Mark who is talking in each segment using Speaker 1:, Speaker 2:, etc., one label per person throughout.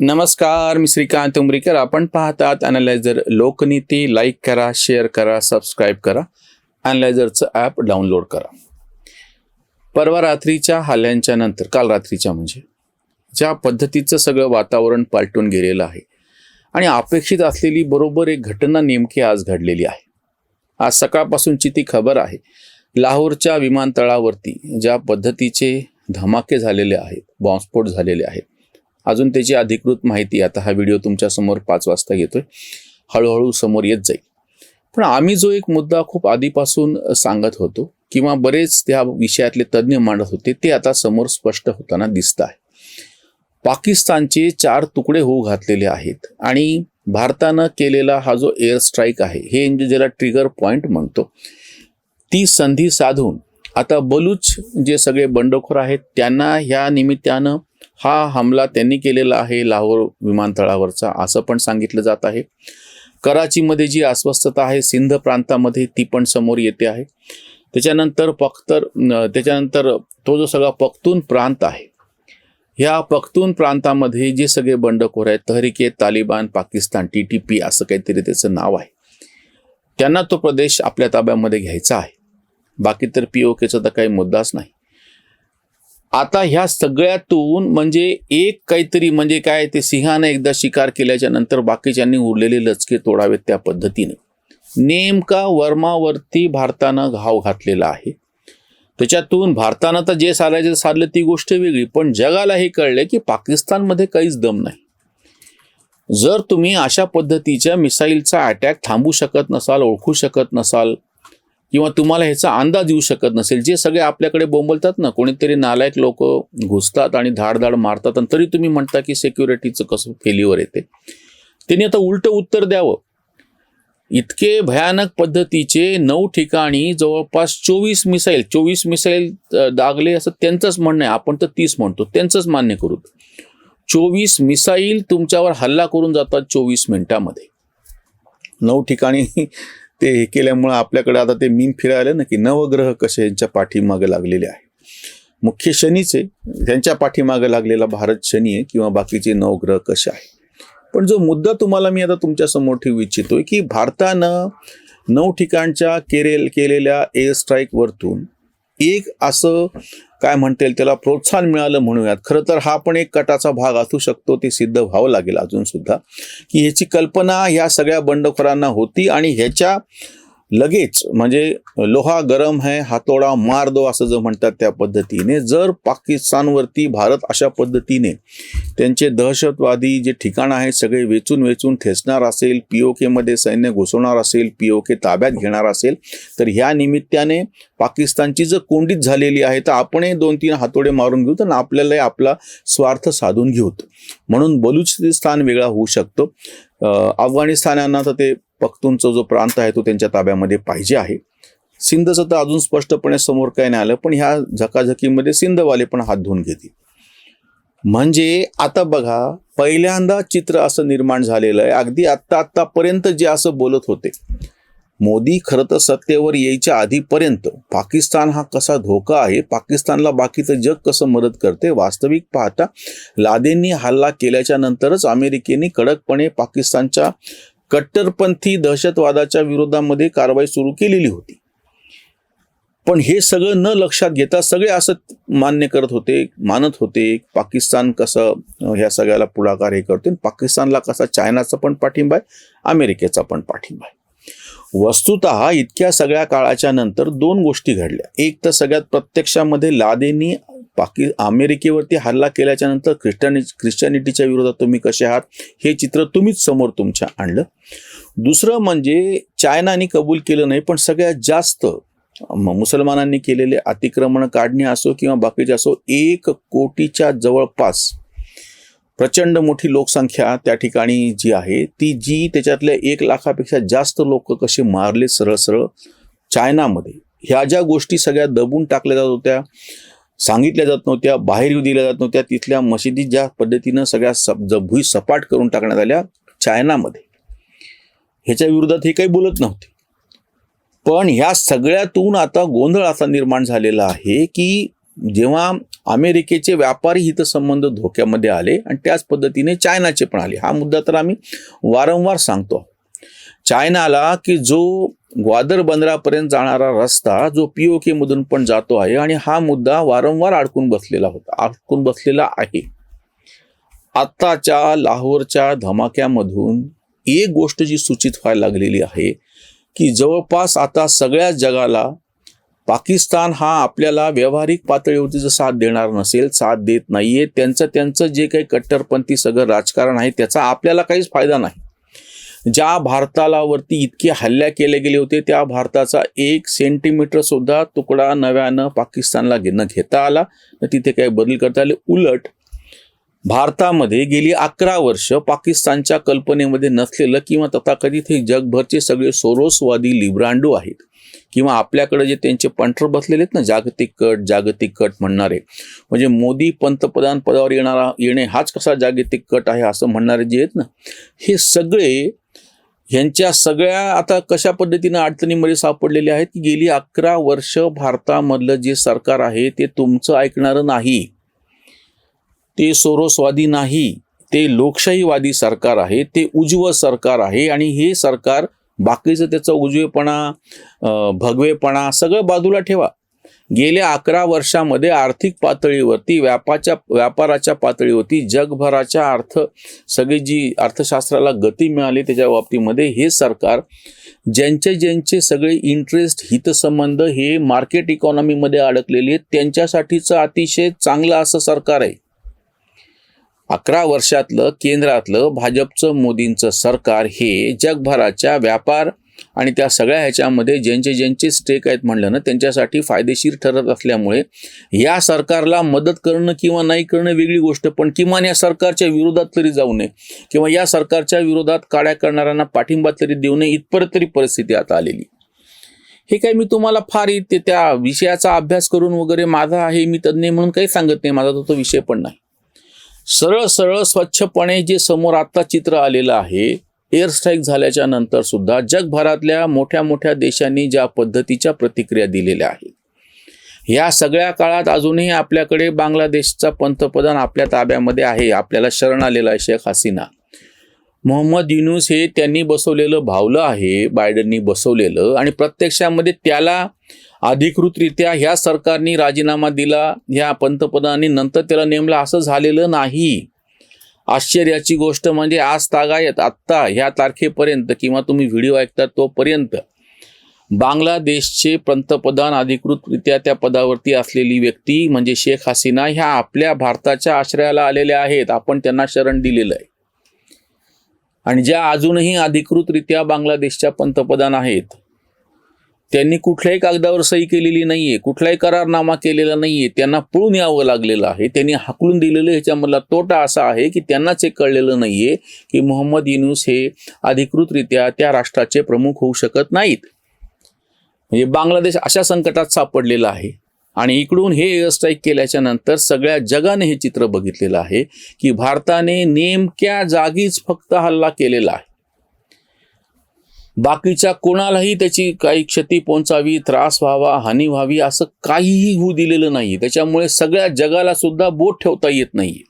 Speaker 1: नमस्कार मी श्रीकांत उमरीकर. आपण पाहतात अनालायझर लोकनीती. लाईक करा शेअर करा सबस्क्राईब करा. अनालायझरचं ॲप डाउनलोड करा. परवा रात्रीच्या हल्ल्यांच्या नंतर काल रात्रीच्या म्हणजे ज्या पद्धतीचं सगळं वातावरण पालटून गेलेलं आहे आणि अपेक्षित असलेली बरोबर एक घटना नेमकी आज घडलेली आहे. आज सकाळपासूनची ती खबर आहे. लाहोरच्या विमानतळावरती ज्या पद्धतीचे धमाके झालेले आहेत बॉम्बस्फोट झालेले आहेत अजून त्याची अधिकृत माहिती आता हा व्हिडिओ तुमच्यासमोर पाच वाजता येतोय हळूहळू समोर येत जाईल. पण आम्ही जो एक मुद्दा खूप आधीपासून सांगत होतो किंवा बरेच त्या विषयातले तज्ज्ञ मांडत होते ते आता समोर स्पष्ट होताना दिसत आहे. पाकिस्तानचे चार तुकडे होऊ घातलेले आहेत आणि भारतानं केलेला हा जो एअर स्ट्राईक आहे हे म्हणजे ज्याला ट्रिगर पॉइंट म्हणतो ती संधी साधून आता बलूच जे सगळे बंडखोर आहेत त्यांना ह्या निमित्तानं हा हमला त्यांनी केलेला आहे लाहोर विमानतळावरचा असं पण सांगितलं जात आहे. कराचीमध्ये जी अस्वस्थता आहे सिंध प्रांतामध्ये ती पण समोर येते आहे. त्याच्यानंतर पख्तर त्याच्यानंतर तो जो सगळा पख्तून प्रांत आहे ह्या पख्तून प्रांतामध्ये जे सगळे बंडखोर आहेत Tehrik-e Taliban Pakistan T T P असं काहीतरी त्याचं नाव आहे. त्यांना तो प्रदेश आपल्या ताब्यामध्ये घ्यायचा आहे. बाकी तर पी ओ केचा तर काही मुद्दाच नाही. आता ह्या सगळ्यातून म्हणजे एक काहीतरी म्हणजे काय ते सिंहानं एकदा शिकार केल्याच्यानंतर बाकीच्यांनी उरलेले लचके तोडावेत त्या पद्धतीने. नेमका वर्मावरती भारतानं घाव घातलेला आहे. त्याच्यातून भारतानं तर जे सारायचं साधलं ती गोष्ट वेगळी पण जगाला हे कळलं की पाकिस्तानमध्ये काहीच दम नाही. जर तुम्ही अशा पद्धतीच्या मिसाईलचा अटॅक थांबू शकत नसाल ओळखू शकत नसाल किंवा तुम्हाला ह्याचा अंदाज येऊ शकत नसेल. जे सगळे आपल्याकडे बोंबलतात ना कोणीतरी नालायक लोक घुसतात आणि धाडधाड मारतात आणि तरी तुम्ही म्हणता की सेक्युरिटीचं कसं फेल्युअर येते. त्यांनी आता उलटं उत्तर द्यावं. इतके भयानक पद्धतीचे नऊ ठिकाणी जवळपास चोवीस मिसाईल चोवीस मिसाईल दागले असं त्यांचंच म्हणणं आहे. आपण तर तीस म्हणतो त्यांचंच मान्य करू. चोवीस मिसाईल तुमच्यावर हल्ला करून जातात चोवीस मिनिटामध्ये. नऊ ठिकाणी ते हे केल्यामुळं आपल्याकडे आता ते मीन फिरायला ना की नवग्रह कसे यांच्या पाठीमागे लागलेले आहे. मुख्य शनीचे त्यांच्या पाठीमागे लागलेला भारत शनी आहे किंवा बाकीचे नवग्रह कसे आहे. पण जो मुद्दा तुम्हाला मी आता तुमच्यासमोर ठेवू इच्छितोय की भारतानं नऊ ठिकाणच्या केरेल केलेल्या एअर स्ट्राईकवरतून एक असं काय म्हणता येईल त्याला प्रोत्साहन मिळालं म्हणूयात. खरं तर हा पण एक कटाचा भाग असू शकतो ते सिद्ध व्हावं लागेल अजून सुद्धा. की ह्याची कल्पना ह्या सगळ्या बंडखोरांना होती आणि ह्याच्या लगेच म्हणजे लोहा गरम है हातोडा मार दो असं जर म्हणतात त्या पद्धतीने जर पाकिस्तानवरती भारत अशा पद्धतीने त्यांचे दहशतवादी जे ठिकाण आहे सगळे वेचून वेचून ठेचणार असेल पी ओ केमध्ये सैन्य घुसवणार असेल पी ओ के ताब्यात घेणार असेल तर ह्या निमित्ताने पाकिस्तानची जर कोंडीत झालेली आहे तर आपणही दोन तीन हातोडे मारून घेऊ तर आपल्यालाही आपला स्वार्थ साधून घेऊत. म्हणून बलुचिस्तान वेगळा होऊ शकतो. अफगाणिस्तानांना तर ते पख्तूनचा जो प्रांत आहे तो त्यांच्या ताब्यामध्ये पाहिजे आहे. सिंधचं तर अजून स्पष्टपणे समोर काय नाही आलं पण ह्या झकाझकीमध्ये सिंधवाले पण हात धुवून घेतील. म्हणजे आता बघा पहिल्यांदा चित्र असं निर्माण झालेलं आहे. अगदी आत्ता आत्तापर्यंत जे असं बोलत होते. मोदी खरं तर सत्तेवर यायच्या आधीपर्यंत पाकिस्तान हा कसा धोका आहे पाकिस्तानला बाकीचं जग कसं मदत करते वास्तविक पाहता लादेंनी हल्ला केल्याच्या नंतरच अमेरिकेने कडकपणे पाकिस्तानच्या कट्टरपंथी दहशतवादाच्या विरोधामध्ये कारवाई सुरू केलेली होती. पण हे सगळं न लक्षात घेता सगळे असं मान्य करत होते मानत होते पाकिस्तान कसं ह्या सगळ्याला पुढाकार हे करते पाकिस्तानला कसा चायनाचा पण पाठिंबा आहे अमेरिकेचा पण पाठिंबा आहे. वस्तुत इतक्या सगळ्या काळाच्या नंतर दोन गोष्टी घडल्या. एक तर सगळ्यात प्रत्यक्षामध्ये लादेनी पाकि अमेरिकेवरती हल्ला केल्याच्यानंतर ख्रिश्चनि ख्रिश्चनिटीच्या विरोधात तुम्ही कसे आहात? हे चित्र तुम्हीच समोर तुमच्या आणलं. दुसरं म्हणजे चायनाने कबूल केलं नाही पण सगळ्यात जास्त मुसलमानांनी केलेले अतिक्रमण काढणे असो किंवा बाकीचे असो एक कोटीच्या जवळपास प्रचंड मोठी लोकसंख्या त्या ठिकाणी जी आहे ती जी त्याच्यातल्या एक लाखापेक्षा जास्त लोक कसे मारले सरळ सरळ चायनामध्ये. ह्या ज्या गोष्टी सगळ्या दबून टाकल्या जात होत्या सांगितल्या जात नव्हत्या बाहेर येऊ दिल्या जात नव्हत्या तिथल्या मशिदी ज्या पद्धतीनं सगळ्या सप ज- भुई सपाट करून टाकण्यात आल्या चायनामध्ये. ह्याच्या विरोधात हे काही बोलत नव्हते. पण ह्या सगळ्यातून आता गोंधळ असा निर्माण झालेला आहे की जेव्हा अमेरिकेचे व्यापारी हितसंबंध धोक्यामध्ये आले आणि त्याच पद्धतीने चायनाचे पण आले. हा मुद्दा तर आम्ही वारंवार सांगतो चायनाला की जो ग्वादर बंदरापर्यंत जाणारा रस्ता जो पी ओ मधून पण जातो आहे आणि हा मुद्दा वारंवार अडकून बसलेला होता अडकून बसलेला आहे. आत्ताच्या लाहोरच्या धमाक्यामधून एक गोष्ट जी सूचित व्हायला लागलेली आहे की जवळपास आता सगळ्या जगाला पाकिस्तान हा आपल्याला व्यावहारिक पातळीवरती जर साथ देणार नसेल साथ देत नाहीये त्यांचं त्यांचं जे काही कट्टरपंथी सगळं राजकारण आहे त्याचा आपल्याला काहीच फायदा नाही. ज्या भारताला वरती इतके हल्ल्या केले गेले होते त्या भारताचा एक सेंटीमीटर सुद्धा तुकडा नव्यानं पाकिस्तानला घेणं घेता आला. तर तिथे काही बदल करता आले. उलट भारतामध्ये गेली अकरा वर्ष पाकिस्तानच्या कल्पनेमध्ये नसलेलं किंवा तथाकथित हे जगभरचे सगळे सोरोसवादी लिब्रांडू आहेत किंवा आपल्याकडे जे त्यांचे पंटर बसलेले आहेत ना जागतिक कट जागतिक कट म्हणणारे. म्हणजे मोदी पंतप्रधान पदावर येणारा येणे हाच कसा जागतिक कट आहे असं म्हणणारे जे आहेत ना हे सगळे ह्यांच्या सगळ्या आता कशा पद्धतीनं अडचणीमध्ये सापडलेले आहेत की गेली अकरा वर्ष भारतामधलं जे सरकार आहे ते तुमचं ऐकणारं नाही. ते सोरोस्वादी नाही. ते लोकशाहीवादी सरकार आहे ते उजवं सरकार आहे आणि हे सरकार बाकीचं त्याचा उजवेपणा भगवेपणा सगळं बाजूला ठेवा. गेल्या अकरा वर्षामध्ये आर्थिक पातळीवरती व्यापाच्या व्यापाराच्या पातळीवरती जगभराच्या अर्थ सगळी जी अर्थशास्त्राला गती मिळाली त्याच्या बाबतीमध्ये हे सरकार ज्यांचे ज्यांचे सगळे इंटरेस्ट हितसंबंध हे मार्केट इकॉनॉमीमध्ये अडकलेले आहेत त्यांच्यासाठीचं अतिशय चांगलं असं सरकार आहे. अकरा वर्षातलं केंद्रातलं भाजपचं मोदींचं सरकार हे जगभराच्या व्यापार आणि त्या सगळ्या ह्याच्यामध्ये ज्यांचे ज्यांचे स्टेक आहेत म्हणलं ना त्यांच्यासाठी फायदेशीर ठरत असल्यामुळे या सरकारला मदत करणं किंवा नाही करणं वेगळी गोष्ट पण किमान या सरकारच्या विरोधात तरी जाऊ नये. किंवा या सरकारच्या विरोधात काड्या करणाऱ्यांना पाठिंबा तरी देऊ नये इथपर्यंत तरी परिस्थिती आता आलेली. हे काय मी तुम्हाला फार इथे त्या विषयाचा अभ्यास करून वगैरे माझा आहे मी तज्ज्ञ म्हणून काही सांगत नाही माझा तो तो विषय पण नाही. सरळ सरळ स्वच्छपणे जे समोर आत्ता चित्र आलेलं आहे एअर स्ट्राईक झाल्याच्यानंतर सुद्धा जगभरातल्या मोठ्या मोठ्या देशांनी ज्या पद्धतीच्या प्रतिक्रिया दिलेल्या आहेत या सगळ्या काळात अजूनही आपल्याकडे बांगलादेशचा पंतप्रधान आपल्या ताब्यामध्ये आहे आपल्याला शरण आलेला आहे शेख हसीना. मोहम्मद युनुस हे त्यांनी बसवलेलं भावलं आहे बायडननी बसवलेलं आणि प्रत्यक्षामध्ये त्याला अधिकृतरित्या ह्या सरकारनी राजीनामा दिला ह्या पंतप्रधानांनी नंतर त्याला नेमला असं झालेलं नाही. आश्चर्याची गोष्ट म्हणजे आज तागायत आत्ता ह्या तारखेपर्यंत किंवा तुम्ही व्हिडिओ ऐकता तोपर्यंत बांगलादेशचे पंतप्रधान अधिकृतरित्या त्या पदावरती असलेली व्यक्ती म्हणजे शेख हसीना ह्या आपल्या भारताच्या आश्रयाला आलेल्या आहेत. आपण त्यांना शरण दिलेलं आहे. आणि ज्या अजूनही अधिकृतरित्या बांगलादेशच्या पंतप्रधान आहेत त्यांनी कुठल्याही कागदावर सही केलेली नाहीये कुठलाही करारनामा केलेला नाहीये त्यांना पळून यावं लागलेलं आहे. त्यांनी हाकलून दिलेलं ह्याच्यामधला तोटा असा आहे की त्यांनाच हे कळलेलं नाहीये की मोहम्मद युनुस हे अधिकृतरित्या त्या राष्ट्राचे प्रमुख होऊ शकत नाहीत. म्हणजे बांगलादेश अशा संकटात सापडलेला आहे. आणि इकडून हे एअरस्ट्राईक केल्याच्यानंतर सगळ्या जगाने हे चित्र बघितलेलं आहे की भारताने नेमक्या जागीच फक्त हल्ला केलेला आहे. बाकीच्या कोणालाही त्याची काही क्षती पोहोचावी त्रास व्हावा हानी व्हावी असं काहीही होऊ दिलेलं नाही त्याच्यामुळे सगळ्या जगाला सुद्धा बोट ठेवता येत नाही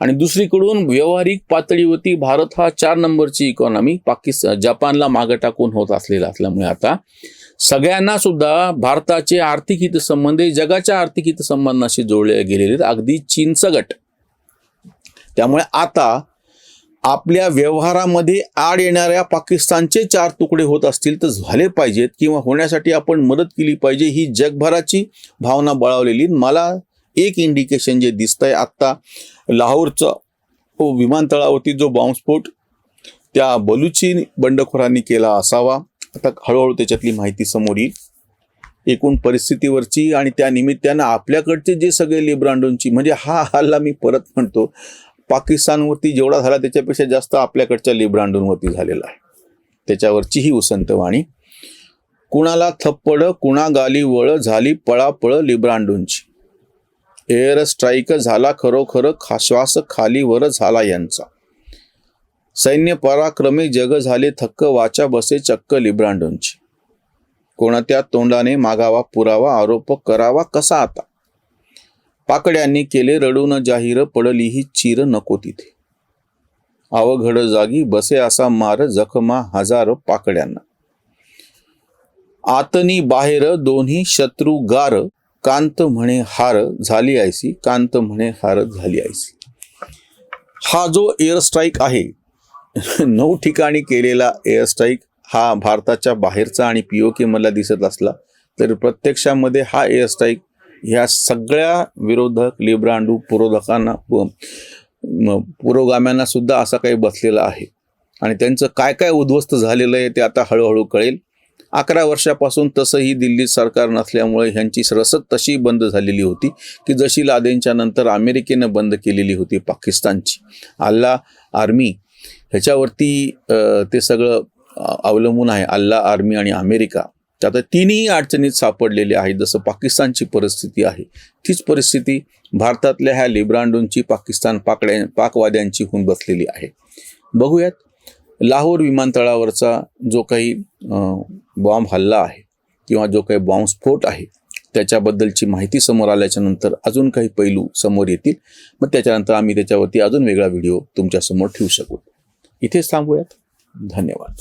Speaker 1: आणि दुसरीकडून व्यावहारिक पातळीवरती भारत हा चार नंबरची इकॉनॉमी पाकिस्तान जपानला मागं टाकून होत असलेला असल्यामुळे आता सगळ्यांना सुद्धा भारताचे आर्थिक हितसंबंध हे जगाच्या आर्थिक हितसंबंधाशी जोडले गेलेले आहेत. अगदी चीनचं गट. त्यामुळे आता आपल्या व्यवहारामध्ये आड येणाऱ्या पाकिस्तानचे चार तुकडे होत असतील तर झाले पाहिजेत किंवा होण्यासाठी आपण मदत केली पाहिजे ही जगभराची भावना बळावलेली. मला एक इंडिकेशन जे दिसतंय आत्ता लाहोरचा हो विमानतळावरती जो बॉम्बस्फोट त्या बलुची बंडखोरांनी केला असावा. आता हळूहळू त्याच्यातली माहिती समोर येईल. एकूण परिस्थितीवरची आणि त्या निमित्तानं आपल्याकडचे जे सगळे लिब्रांडोंची म्हणजे हा हल्ला मी परत म्हणतो पाकिस्तानवरती जेवढा झाला त्याच्यापेक्षा जास्त आपल्याकडच्या लिब्रांडूनवरती झालेला आहे. त्याच्यावरची ही उसंत वाणी. कुणाला थप्पड कुणा गाली वळ झाली पळापळ लिब्रांडूंची एअर स्ट्राईक झाला खरोखर श्वास खालीवर झाला यांचा. सैन्य पराक्रमे जग झाले थक्क वाचा बसे चक्क लिब्रांडोंची कोणत्या तोंडाने मागावा पुरावा आरोप करावा कसा आता? पाकड्यांनी केले रडून जाहीर पडली ही चीर नको तिथे. अवघड जागी बसे असा मार जखमा हजार पाकड्यांना. आतनी बाहेर दोन्ही शत्रू गार कांत म्हणे हार झाली आयसी कांत म्हणे हार झाली आयसी. हा जो एअर स्ट्राईक आहे नऊ ठिकाणी केलेला एअर स्ट्राईक हा भारताच्या बाहेरचा आणि पी ओ मला दिसत असला तर प्रत्यक्षामध्ये हा एअर स्ट्राईक ह्या सगळ्या विरोधक लिब्रांडू पुरोधकांना पुरोगाम्यांना सुद्धा असा काही बसलेला आहे. आणि त्यांचं काय काय उद्ध्वस्त झालेलं आहे ते आता हळूहळू कळेल. अकरा वर्षापासून तसंही दिल्लीत सरकार नसल्यामुळे ह्यांची रसद तशी बंद झालेली होती की जशी लादेनच्या नंतर अमेरिकेनं बंद केलेली होती पाकिस्तानची. अल्ला आर्मी ह्याच्यावरती ते सगळं अवलंबून आहे. अल्ला आर्मी आणि अमेरिका. आता तिन्ही अडचणीत सापडलेले आहेत. जसं पाकिस्तानची परिस्थिती आहे तीच परिस्थिती भारतातल्या ह्या लिब्रांडूंची पाकिस्तान पाकड्या पाकवाद्यांची होऊन बसलेली आहे. बघूयात लाहोर विमानतळावरचा जो काही बॉम्ब हल्ला आहे किंवा जो काही बॉम्बस्फोट आहे त्याच्याबद्दलची माहिती समोर आल्याच्यानंतर अजून काही पैलू समोर येतील. मग त्याच्यानंतर आम्ही त्याच्यावरती अजून वेगळा व्हिडिओ तुमच्यासमोर ठेवू शकू. इथेच थांबूयात. धन्यवाद.